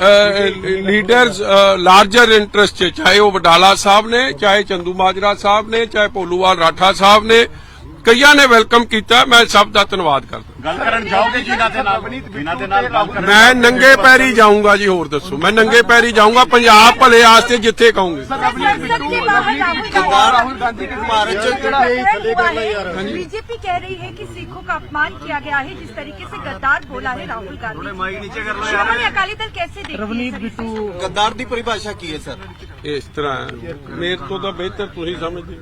Leaders larger interest ਚ, ਚਾਹੇ ਉਹ ਵਡਾਲਾ ਸਾਹਿਬ ਨੇ, ਚਾਹੇ ਚੰਦੂ ਮਾਜਰਾ ਸਾਹਿਬ ਨੇ, ਚਾਹੇ ਭੋਲੂਵਾਲ ਰਾਠਾ ਸਾਹਿਬ ਨੇ ਕਈਆਂ ਨੇ ਵੈਲਕਮ ਕੀਤਾ ਮੈਂ ਸਭ ਦਾ ਧੰਨਵਾਦ ਕਰਦਾ ਗੱਲ ਕਰਨ ਜਾਓਗੇ ਜਿਨ੍ਹਾਂ ਦੇ ਨਾਲ ਜਿਨ੍ਹਾਂ ਦੇ ਨਾਲ ਗੱਲ ਕਰਨ ਮੈਂ ਨੰਗੇ ਪੈਰੀ ਜਾਊਂਗਾ ਜੀ ਹੋਰ ਦੱਸੋ ਮੈਂ ਨੰਗੇ ਪੈਰੀ ਜਾਊਂਗਾ ਪੰਜਾਬ ਭਲੇ ਆਸਤੇ ਜਿੱਥੇ ਕਹੋਗੇ संसद के बाहर राहुल गांधी राहुल गांधी की इमारत च बीजेपी कह रही है कि सिखों का अपमान किया गया है जिस तरीके से गद्दार बोला है राहुल गांधी श्रोमणी अकाली दल कैसे देखती है ਰਵਨੀਤ सर इसे? ਬਿੱਟੂ ਗੱਦਾਰ ਦੀ ਪਰਿਭਾਸ਼ਾ ਕੀ ਹੈ ਸਰ ਇਸ ਤਰ੍ਹਾਂ ਹੈ। ਮੇਰੇ ਤੋਂ ਤਾਂ ਬਿਹਤਰ ਤੁਸੀਂ ਸਮਝਦੇ ਹੋ।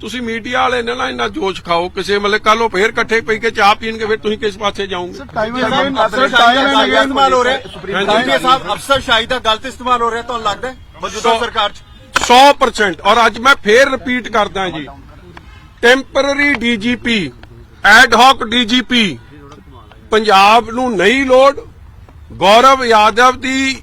ਤੁਸੀਂ ਮੀਡੀਆ ਵਾਲੇ ਨੇ ਨਾ ਇੰਨਾ ਜੋਸ਼ ਖਾਓ ਕਿਸੇ ਮਤਲਬ ਕੱਲ ਉਹ ਫੇਰ ਇਕੱਠੇ ਪਈ ਕੇ ਚਾਹ ਪੀਣਗੇ ਫਿਰ ਤੁਸੀਂ ਕਿਸ ਪਾਸੇ ਜਾਓਗੇ? ਅਫਸਰ ਸ਼ਾਹੀ ਦਾ ਗਲਤ ਇਸਤੇਮਾਲ ਹੋ ਰਿਹਾ। ਹੈ ਹਾਂਜੀ। ਸਾਹਿਬ ਅਫਸਰ ਸ਼ਾਹੀ ਦਾ ਗਲਤ ਇਸਤੇਮਾਲ ਹੋ ਰਿਹਾ ਤੁਹਾਨੂੰ ਲੱਗਦਾ ਹੈ? ਮੌਜੂਦਾ ਸੋ- ਸਰਕਾਰ ਚ। 100% ਔਰ ਅੱਜ ਮੈਂ ਫੇਰ ਰਿਪੀਟ ਕਰਦਾ ਜੀ। Temporary DGP ad hoc DGP Punjab ਨੂੰ ਨਹੀਂ ਲੋੜ। ਗੌਰਵ ਯਾਦਵ ਦੀ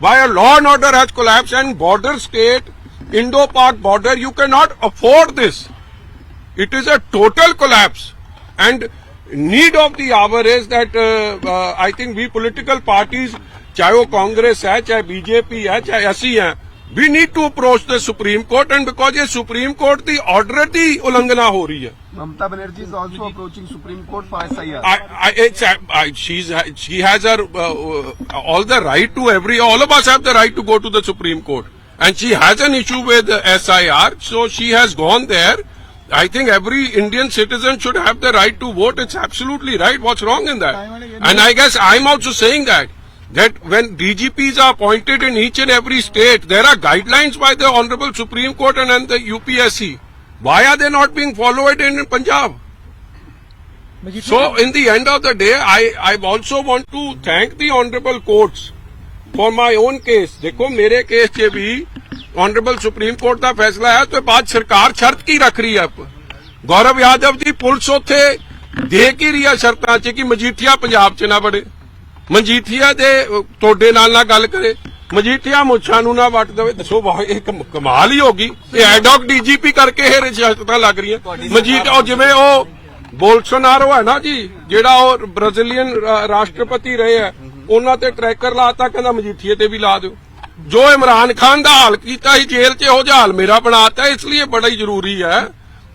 why a law and order has collapsed and border state, Indo-Pak border, you cannot afford this. It is a total collapse and need of the hour is that uh, uh, I think we political parties, chayo Congress, hai, chai BJP, hai, chai ASI, hai, we need to approach the Supreme Court and because the Supreme Court, the order of the Ulangana ho. Mamata Banerjee is also approaching Supreme Court for SIR. I, I, I, she's, she has her uh, uh, all the right to every. All of us have the right to go to the Supreme Court, and she has an issue with SIR, so she has gone there. I think every Indian citizen should have the right to vote. It's absolutely right. What's wrong in that? And I guess I'm also saying that that when DGPs are appointed in each and every state, there are guidelines by the Honorable Supreme Court and, and the UPSC. Why are they not being followed in Punjab? So, in the end of the day, I, I also want to thank the honorable courts for my own case. ਦੇਖੋ ਮੇਰੇ case 'ਚ ਵੀ honorable supreme court ਦਾ ਫੈਸਲਾ ਹੈ ਤੇ ਬਾਅਦ ਸਰਕਾਰ ਸ਼ਰਤ ਕੀ ਰੱਖ ਰਹੀ ਹੈ ਗੌਰਵ ਯਾਦਵ ਦੀ ਪੁਲਿਸ ਉੱਥੇ ਦੇ ਕੀ ਰਹੀ ਹੈ ਸ਼ਰਤਾਂ 'ਚ ਕਿ ਮਜੀਠੀਆ ਪੰਜਾਬ 'ਚ ਨਾ ਵੜੇ ਮਜੀਠੀਆ ਦੇ ਤੁਹਾਡੇ ਨਾਲ ਨਾ ਗੱਲ ਕਰੇ ਮਜੀਠੀਆ ਮੁੱਛਾਂ ਨੂੰ ਨਾ ਵੱਟ ਦੇਵੇ ਦੱਸੋ ਵਾਹ ਇਹ ਕਮ- ਕਮਾਲ ਹੀ ਹੋਗੀ ਇਹ ਐਡੌਕ ਡੀਜੀਪੀ ਕਰਕੇ ਇਹ ਰਿਸ਼ਤਤਾਂ ਲੱਗ ਰਹੀਆਂ। ਮਜੀਠੀਆ ਉਹ ਜਿਵੇਂ ਉਹ ਬੋਲਸੋਨਾਰੋ ਹੈ ਨਾ ਜੀ ਜਿਹੜਾ ਉਹ ਬ੍ਰਾਜ਼ੀਲੀਅਨ ਰਾ- ਰਾਸ਼ਟਰਪਤੀ ਰਹੇ ਆ ਉਹਨਾਂ ਤੇ ਟਰੈਕਰ ਲਾਤਾ ਕਹਿੰਦਾ ਮਜੀਠੀਏ ਤੇ ਵੀ ਲਾ ਦਿਓ। ਜੋ ਇਮਰਾਨ ਖਾਨ ਦਾ ਹਾਲ ਕੀਤਾ ਸੀ ਜੇਲ੍ਹ 'ਚ ਉਹ ਹਾਲ ਮੇਰਾ ਬਣਾਤਾ ਇਸ ਲਈ ਇਹ ਬੜਾ ਹੀ ਜ਼ਰੂਰੀ ਹੈ।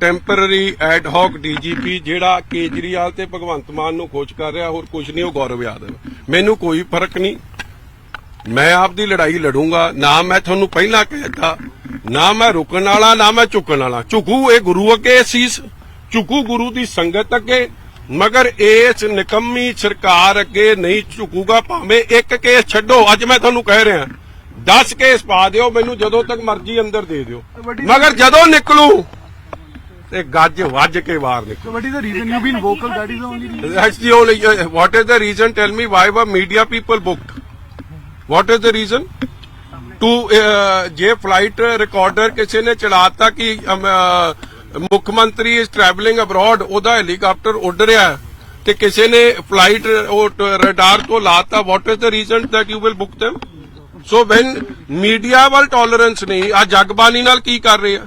ਟੈਂਪਰਰੀ ਐਡ ਹੌਕ ਡੀਜੀਪੀ ਜਿਹੜਾ ਕੇਜਰੀਵਾਲ ਤੇ ਭਗਵੰਤ ਮਾਨ ਨੂੰ ਖੋਜ ਕਰ ਰਿਹਾ ਹੋਰ ਕੁਝ ਨਹੀਂ ਉਹ ਗੌਰਵ ਯਾਦਵ ਮੈਨੂੰ ਕੋਈ ਫ਼ਰਕ ਨਹੀਂ। ਮੈਂ ਆਪਦੀ ਲੜਾਈ ਲੜੂੰਗਾ ਨਾ ਮੈਂ ਤੁਹਾਨੂੰ ਪਹਿਲਾਂ ਕਹਿਤਾ ਨਾ ਮੈਂ ਰੁਕਣ ਵਾਲਾ ਨਾ ਮੈਂ ਝੁਕਣ ਵਾਲਾ। ਝੁਕੂ ਇਹ ਗੁਰੂ ਅੱਗੇ ਸੀਸ ਝੁਕੂ ਗੁਰੂ ਦੀ ਸੰਗਤ ਅੱਗੇ ਮਗਰ ਇਸ ਨਿਕੰਮੀ ਸਰਕਾਰ ਅੱਗੇ ਨਹੀਂ ਝੁਕੂਗਾ ਭਾਵੇਂ ਇੱਕ ਕੇਸ ਛੱਡੋ ਅੱਜ ਮੈਂ ਤੁਹਾਨੂੰ ਕਹਿ ਰਿਹਾ। 10 ਕੇਸ ਪਾ ਦਿਓ ਮੈਨੂੰ ਜਦੋਂ ਤੱਕ ਮਰਜ਼ੀ ਅੰਦਰ ਦੇ ਦਿਓ। ਮਗਰ ਜਦੋਂ ਨਿਕਲੂ ਤੇ ਗੱਜ ਵੱਜ ਕੇ ਬਾਹਰ ਨਿਕਲੂ what is the reason you've been vocal? That is the only reason. That's the only. Uh, what is the reason? Tell me why were media people booked? What is the reason? To uh, ਜੇ flight recorder ਕਿਸੇ ਨੇ ਚਲਾਤਾ ਕਿ ਅਮ, ਅਹ, ਮੁੱਖ ਮੰਤਰੀ ਇਸ travelling abroad ਉਹਦਾ helicopter ਉੱਡ ਰਿਹਾ ਹੈ ਤੇ ਕਿਸੇ ਨੇ ਫਲਾਈਟ ਉਹ ਰਡਾਰ ਤੋਂ ਲਾਤਾ what is the reason that you will book them so when media ਵੱਲ ਟੋਲਰੈਂਸ ਨਹੀਂ ਆ ਜਗਬਾਨੀ ਨਾਲ ਕੀ ਕਰ ਰਹੇ ਆ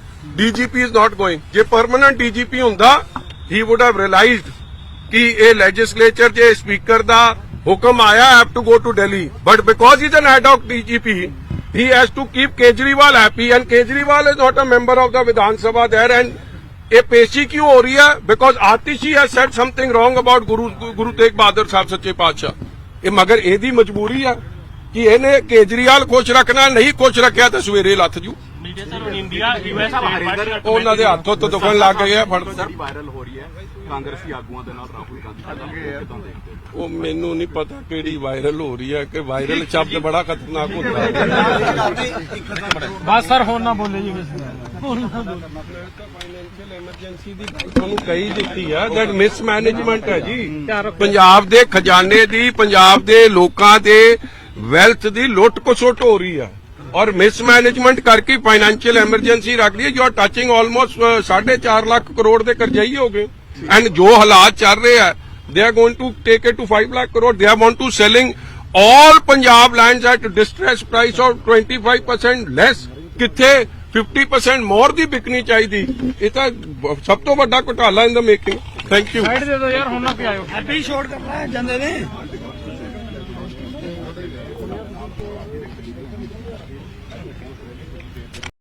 DGP is not going ਜੇ ਪਰਮਨੈਂਟ ਡੀਜੀਪੀ ਹੁੰਦਾ ਹੀ ਊਡ ਹੈਵ ਰਿਅਲਾਈਜ਼ਡ ਕਿ ਇਹ ਲੈਜਿਸਲੇਚਰ ਜੇ ਸਪੀਕਰ ਦਾ ਹੁਕਮ ਆਇਆ have to go to Delhi but because is an head of DGP he has to keep Kejriwal happy and Kejriwal is not a member of the Vidhan Sabha there and ਇਹ ਪੇਸ਼ੀ ਕਿਉਂ ਹੋ ਰਹੀ ਹੈ because Atishi has said something wrong about Guru Guru Tegh Bahadur Sahib ਸੱਚੇ ਪਾਤਸ਼ਾਹ ਇਹ ਮਗਰ ਇਹਦੀ ਮਜਬੂਰੀ ਆ ਕਿ ਇਹਨੇ ਕੇਜਰੀਵਾਲ ਖੁਸ਼ ਰੱਖਣਾ ਨਹੀਂ ਖੁਸ਼ ਰੱਖਿਆ ਤਾਂ ਸਵੇਰੇ ਲੱਥ ਜੂ ਉਹਨਾਂ ਦੇ ਹੱਥੋਂ ਤੋਂ ਦੁਖਣ ਲੱਗ ਗਏ ਆ ਫੜ ਵਾਇਰਲ ਹੋ ਰਹੀ ਹੈ। ਕਾਂਗਰਸੀ ਆਗੂਆਂ ਦੇ ਨਾਲ ਰਾਹੁਲ ਗਾਂਧੀ ਉਹ ਮੈਨੂੰ ਨਹੀਂ ਪਤਾ ਕਿਹੜੀ ਵਾਇਰਲ ਹੋ ਰਹੀ ਹੈ ਕਿ ਵਾਇਰਲ ਸ਼ਬਦ ਬੜਾ ਖਤਰਨਾਕ ਹੁੰਦਾ ਹੈ। ਬਸ ਸਰ ਹੁਣ ਨਾ ਬੋਲੇ ਜੀ ਕਿਸੇ ਫਾਈਨੈਂਸ਼ੀਅਲ ਐਮਰਜੈਂਸੀ ਦੀ ਗੱਲ ਤੁਹਾਨੂੰ ਕਹੀ ਦਿੱਤੀ ਹੈ ਦੈਟ ਮਿਸਮੈਨੇਜਮੈਂਟ ਹੈ ਜੀ। ਪੰਜਾਬ ਦੇ ਖਜ਼ਾਨੇ ਦੀ ਪੰਜਾਬ ਦੇ ਲੋਕਾਂ ਦੇ ਵੈਲਥ ਦੀ ਲੁੱਟ ਖਸੁੱਟ ਹੋ ਰਹੀ ਹੈ ਔਰ ਮਿਸਮੈਨੇਜਮੈਂਟ ਕਰਕੇ ਫਾਈਨੈਂਸ਼ੀਅਲ ਐਮਰਜੈਂਸੀ ਰੱਖ ਲਈ you are touching almost 4.5 lakh crore ਦੇ ਕਰਜ਼ਾਈ ਹੋ ਗਏ। ਐਂਡ ਜੋ ਹਾਲਾਤ ਚੱਲ ਰਹੇ ਆ they are going to take it to 5 lakh crore they are want to selling all punjab lands at distress price of 25% less ਕਿੱਥੇ? 50% ਮੋਰ ਦੀ ਵਿਕਣੀ ਚਾਹੀਦੀ। ਇਹ ਤਾਂ ਸਭ ਤੋਂ ਵੱਡਾ ਘੁਟਾਲਾ in the making thank you side ਦੇ ਦਿਓ ਯਾਰ ਹੁਣ ਨਾ ਪਿਆਇਓ। ਐਪੀ ਸ਼ੋਟ ਕਰਨਾ ਜਾਂਦੇ ਨੇ।